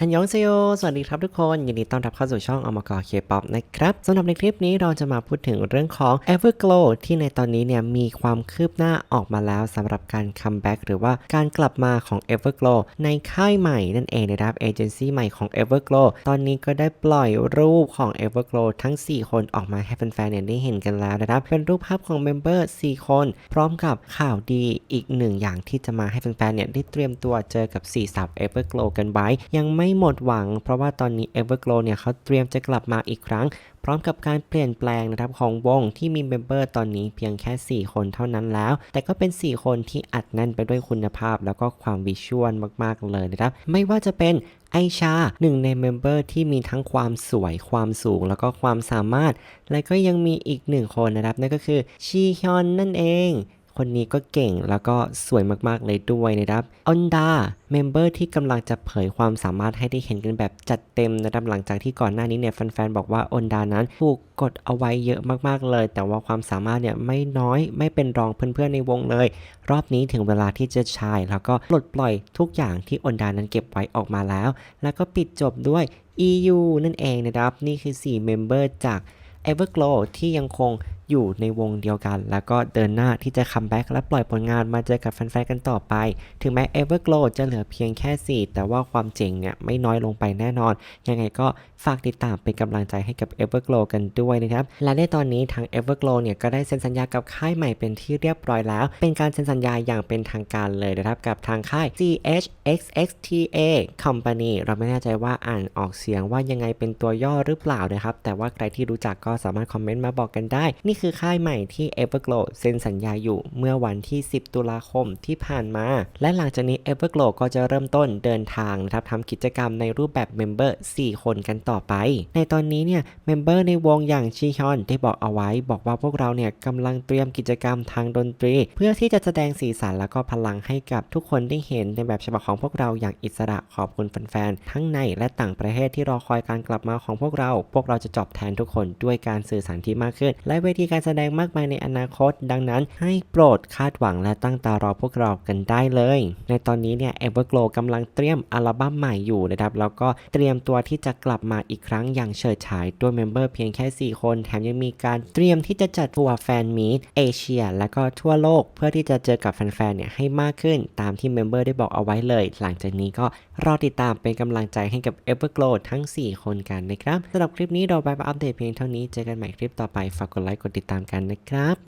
ฮันยองเซโยสวัสดีครับทุกคน ยินดีต้อนรับเข้าสู่ช่องอมกอเคป๊อปนะครับสำหรับในคลิปนี้เราจะมาพูดถึงเรื่องของ Everglow ที่ในตอนนี้เนี่ยมีความคืบหน้าออกมาแล้วสำหรับการคัมแบ็กหรือว่าการกลับมาของ Everglow ในค่ายใหม่นั่นเองนะครับเอเจนซี่ใหม่ของ Everglow ตอนนี้ก็ได้ปล่อยรูปของ Everglow ทั้ง 4 คนออกมาให้แฟนๆเนี่ยได้เห็นกันแล้วนะครับเป็นรูปภาพของเมมเบอร์4คน พร้อมกับข่าวดีอีกหนึ่งอย่างที่จะมาให้แฟนๆเนี่ยได้เตรียมตัวเจอกับ4สับ Everglow กันไว้ยังไม่หมดหวัง เพราะว่าตอนนี้ Everglow เนี่ยเขาเตรียมจะกลับมาอีกครั้ง พร้อมกับการเปลี่ยนแปลงนะครับของวงที่มีเมมเบอร์ตอนนี้เพียงแค่ 4 คนเท่านั้นแล้ว แต่ก็เป็น 4 คนที่อัดแน่นไปด้วยคุณภาพ แล้วก็ความวิชวลมาก ๆ เลยนะครับ ไม่ว่าจะเป็นไอชาหนึ่งในเมมเบอร์ที่มีทั้งความสวยความสูงแล้วก็ความสามารถ และก็ยังมีอีกหนึ่งคนนะครับนั่นก็คือชีฮยอนนั่นเอง คนนี้ก็เก่งแล้วก็สวยมากๆเลยด้วยนะครับออนดาเมมเบอร์ที่กำลังจะเผยความสามารถให้ได้เห็นกันแบบจัดเต็มนะครับหลังจากที่ก่อนหน้านี้เนี่ยแฟนๆบอกว่าออนดานั้นถูกกดเอาไว้เยอะมากๆเลย แต่ว่าความสามารถเนี่ยไม่น้อยไม่เป็นรองเพื่อนๆในวงเลย รอบนี้ถึงเวลาที่จะชาย แล้วก็ปลดปล่อยทุกอย่างที่ออนดานั้นเก็บไว้ออกมาแล้ว แล้วก็ปิดจบด้วย EU นั่นเองนะครับ นี่คือ 4 เมมเบอร์จาก Everglow ที่ยังคง อยู่ในวงเดียวกัน แล้วก็เดินหน้าที่จะคัมแบ็กและปล่อยผลงานมาเจอกับแฟนๆกันต่อไป ถึงแม้ Everglow จะเหลือเพียงแค่ 4 แต่ว่าความเจ๋งเนี่ยไม่น้อยลงไปแน่นอน ยังไงก็ฝากติดตามเป็นกำลังใจให้กับ Everglow กันด้วยนะครับ และในตอนนี้ทาง Everglow เนี่ยก็ได้เซ็นสัญญากับค่ายใหม่เป็นที่เรียบร้อยแล้ว เป็นการเซ็นสัญญาอย่างเป็นทางการเลยนะครับกับทางค่าย CHXXTA Company เราไม่แน่ใจว่าอ่านออกเสียงว่ายังไงเป็นตัวย่อหรือเปล่านะครับ แต่ว่าใครที่รู้จักก็สามารถคอมเมนต์มาบอกกันได้ นี่คือค่ายใหม่ที่ Everglow เซ็นสัญญาอยู่เมื่อวันที่ 10 ตุลาคมที่ผ่านมา และหลังจากนี้ Everglow ก็จะเริ่มต้นเดินทางนะครับทำกิจกรรมในรูปแบบเมมเบอร์4คนกันต่อไป ในตอนนี้เนี่ยเมมเบอร์ในวงอย่างชีฮอนได้บอกเอาไว้ บอกว่าพวกเราเนี่ยกำลังเตรียมกิจกรรมทางดนตรี เพื่อที่จะแสดงสีสันแล้วก็พลังให้กับทุกคนได้เห็นในแบบฉบับของพวกเราอย่างอิสระขอบคุณแฟนๆทั้งในและต่างประเทศที่รอคอยการกลับมาของพวกเรา พวกเราจะจอบแทนทุกคนด้วยการสื่อสารที่มากขึ้น และเวทีการแสดงมากมายในอนาคต ดังนั้นให้โปรดคาดหวังและตั้งตารอพวกเรากันได้เลย ในตอนนี้เนี่ย Everglow กำลังเตรียมอัลบั้มใหม่อยู่นะครับ แล้วก็เตรียมตัวที่จะกลับมาอีกครั้งอย่างเฉิดฉายด้วยเมมเบอร์เพียงแค่ 4 คน แถมยังมีการเตรียมที่จะจัดทัวร์แฟนมีตเอเชีย และก็ทั่วโลก เพื่อที่จะเจอกับแฟนๆเนี่ยให้มากขึ้น ตามที่เมมเบอร์ได้บอกเอาไว้เลย หลังจากนี้ก็รอติดตามเป็นกำลังใจให้กับ Everglow ทั้ง 4 คนกันนะครับสำหรับคลิปนี้เราไปอัปเดตเพียงเท่านี้เจอกันใหม่คลิปต่อไปฝากกดไลค์กดติดตามกันนะครับ